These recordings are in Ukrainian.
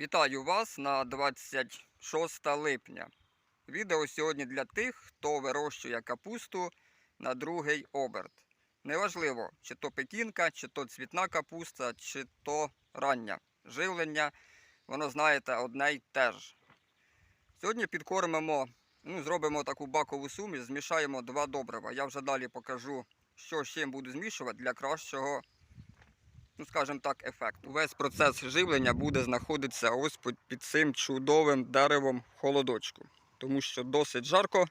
Вітаю вас на 26 липня. Відео сьогодні для тих, хто вирощує капусту на другий оберт. Неважливо, чи то пекінка, чи то цвітна капуста, чи то рання живлення. Воно, знаєте, одне й те ж. Сьогодні підкормимо, ну, зробимо таку бакову суміш, змішаємо два добрива. Я вже далі покажу, що з чим буду змішувати для кращого ну скажімо так, ефект. Увесь процес живлення буде знаходитися ось під цим чудовим деревом холодочку. Тому що досить жарко.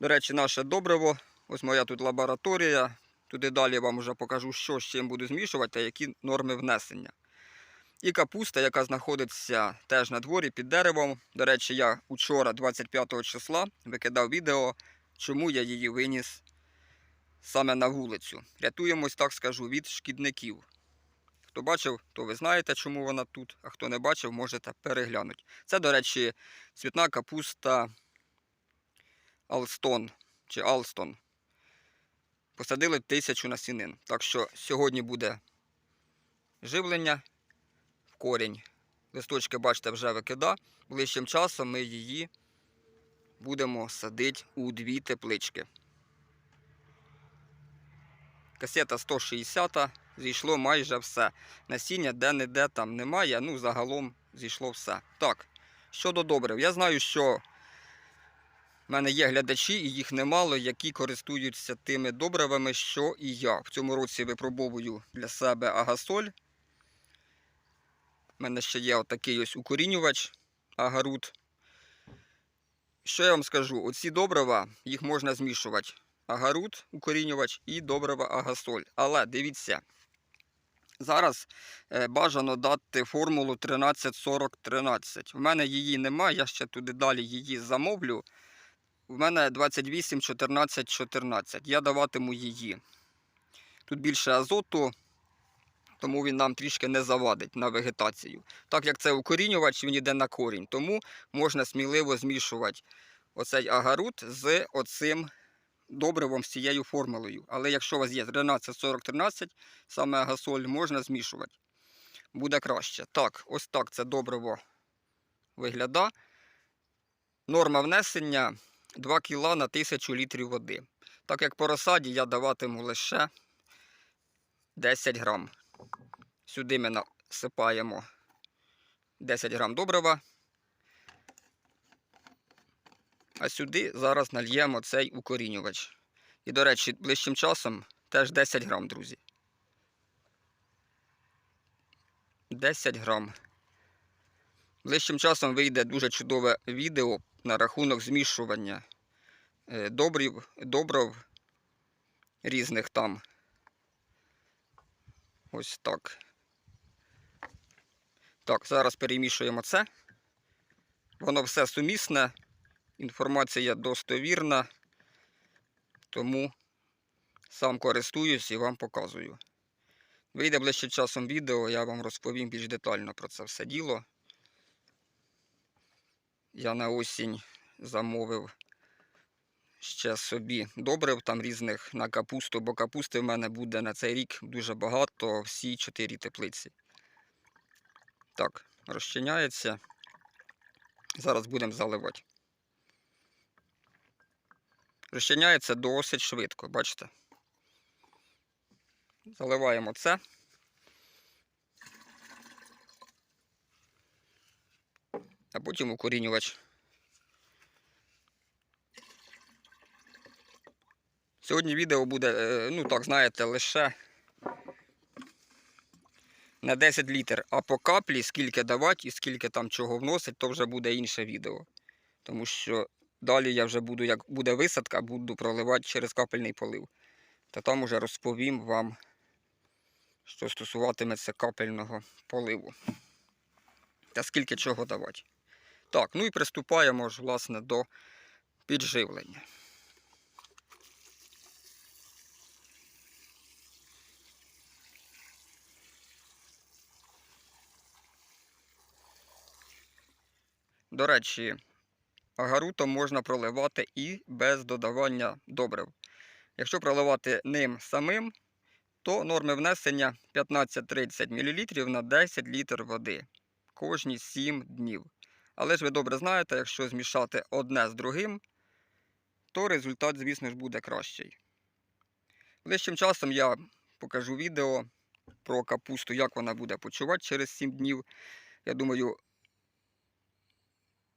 До речі, наше добриво, ось моя тут лабораторія. Туди далі вам вже покажу, що з чим буду змішувати та які норми внесення. І капуста, яка знаходиться теж на дворі під деревом. До речі, я учора, 25 числа, викидав відео, чому я її виніс саме на вулицю. Рятуємось, так скажу, від шкідників. Хто бачив, то ви знаєте, чому вона тут, а хто не бачив, можете переглянути. Це, до речі, цвітна капуста Алстон чи Алстон. Посадили тисячу насінин. Так що сьогодні буде живлення в корінь. Листочки, бачите, вже викида. Ближчим часом ми її будемо садити у дві теплички. Касета 160 зійшло майже все. Насіння де-не-де там немає, ну загалом зійшло все. Так, щодо добрив, я знаю, що в мене є глядачі, і їх немало, які користуються тими добривами, що і я. В цьому році випробовую для себе агасоль. У мене ще є отакий ось укорінювач агарут. Що я вам скажу? Оці добрива, їх можна змішувати. Агарут, укорінювач і добрива агасоль. Але дивіться, зараз е, бажано дати формулу 13-40-13. В мене її немає, я ще туди далі її замовлю. У мене 28, 14, 14. Я даватиму її. Тут більше азоту, тому він нам трішки не завадить на вегетацію. Так як це укорінювач, він йде на корінь, тому можна сміливо змішувати оцей агарут з оцим добривом з цією формулою. Але якщо у вас є 13-40-13, саме агасоль можна змішувати. Буде краще. Так, ось так це добриво виглядає. Норма внесення 2 кг на 1000 літрів води. Так як по розсаді я даватиму лише 10 грам. Сюди ми насипаємо 10 грам добрива. А сюди зараз нальємо цей укорінювач. І, до речі, ближчим часом теж 10 грам, друзі. 10 грам. Ближчим часом вийде дуже чудове відео на рахунок змішування е, добрів, добрив різних там. Ось так. Так, зараз перемішуємо це. Воно все сумісне. Інформація достовірна, тому сам користуюсь і вам показую. Вийде ближче часом відео, я вам розповім більш детально про це все діло. Я на осінь замовив ще собі добрив там різних на капусту, бо капусти в мене буде на цей рік дуже багато, всі чотири теплиці. Так, розчиняється. Зараз будемо заливати. Розчиняється досить швидко, бачите? Заливаємо це. А потім укорінювач. Сьогодні відео буде, е, ну так, знаєте, лише на 10 літр, а по каплі скільки давати і скільки там чого вносить, то вже буде інше відео. Тому що Далі я вже буду, як буде висадка, буду проливати через капельний полив. Та там уже розповім вам, що стосуватиметься капельного поливу. Та скільки чого давати. Так, ну і приступаємо ж, власне, до підживлення. До речі, агарутом можна проливати і без додавання добрив. Якщо проливати ним самим, то норми внесення 15-30 мл на 10 літр води. кожні 7 днів. Але ж ви добре знаєте, якщо змішати одне з другим, то результат, звісно ж, буде кращий. Ближчим часом я покажу відео про капусту, як вона буде почувати через 7 днів. Я думаю,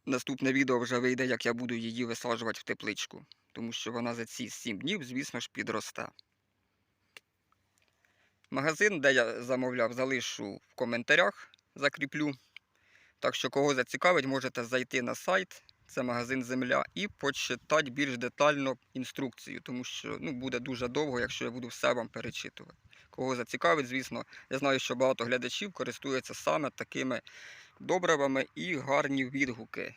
наступне відео вже вийде, як я буду її висаджувати в тепличку. Тому що вона за ці 7 днів, звісно ж, підросте. Магазин, де я замовляв, залишу в коментарях, закріплю. Так що, кого зацікавить, можете зайти на сайт, це магазин Земля, і почитати більш детально інструкцію, тому що ну, буде дуже довго, якщо я буду все вам перечитувати. Кого зацікавить, звісно, я знаю, що багато глядачів користуються саме такими добривами і гарні відгуки.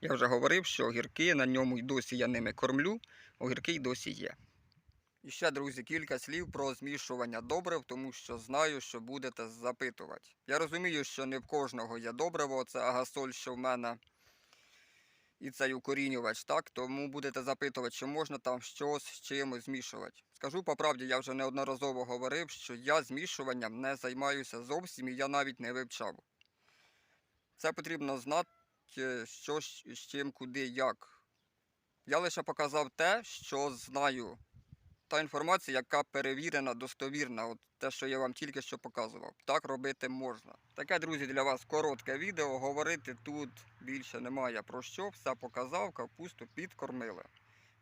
Я вже говорив, що огірки на ньому й досі я ними кормлю, огірки й досі є. І ще, друзі, кілька слів про змішування добрив, тому що знаю, що будете запитувати. Я розумію, що не в кожного є добриво, це агасоль, що в мене, і цей укорінювач, так? Тому будете запитувати, чи можна там щось з чимось змішувати. Скажу по правді, я вже неодноразово говорив, що я змішуванням не займаюся зовсім і я навіть не вивчав. Це потрібно знати, що з з чим, куди, як. Я лише показав те, що знаю та інформація, яка перевірена, достовірна, от те, що я вам тільки що показував. Так робити можна. Таке, друзі, для вас коротке відео. Говорити тут більше немає про що. Все показав, капусту підкормили.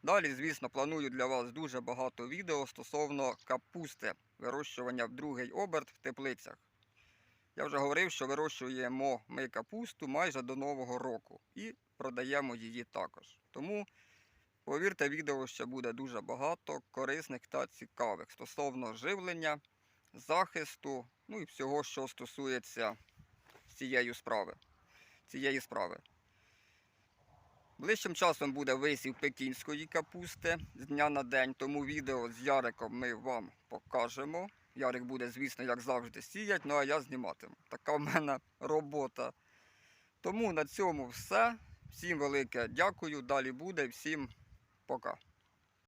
Далі, звісно, планую для вас дуже багато відео стосовно капусти, вирощування в другий оберт в теплицях. Я вже говорив, що вирощуємо ми капусту майже до Нового року і продаємо її також. Тому Повірте, відео ще буде дуже багато корисних та цікавих стосовно живлення, захисту, ну і всього, що стосується цієї справи. цієї справи. Ближчим часом буде висів пекінської капусти з дня на день, тому відео з Яриком ми вам покажемо. Ярик буде, звісно, як завжди, сіять, ну а я зніматиму. Така в мене робота. Тому на цьому все. Всім велике дякую. Далі буде. Всім Пока.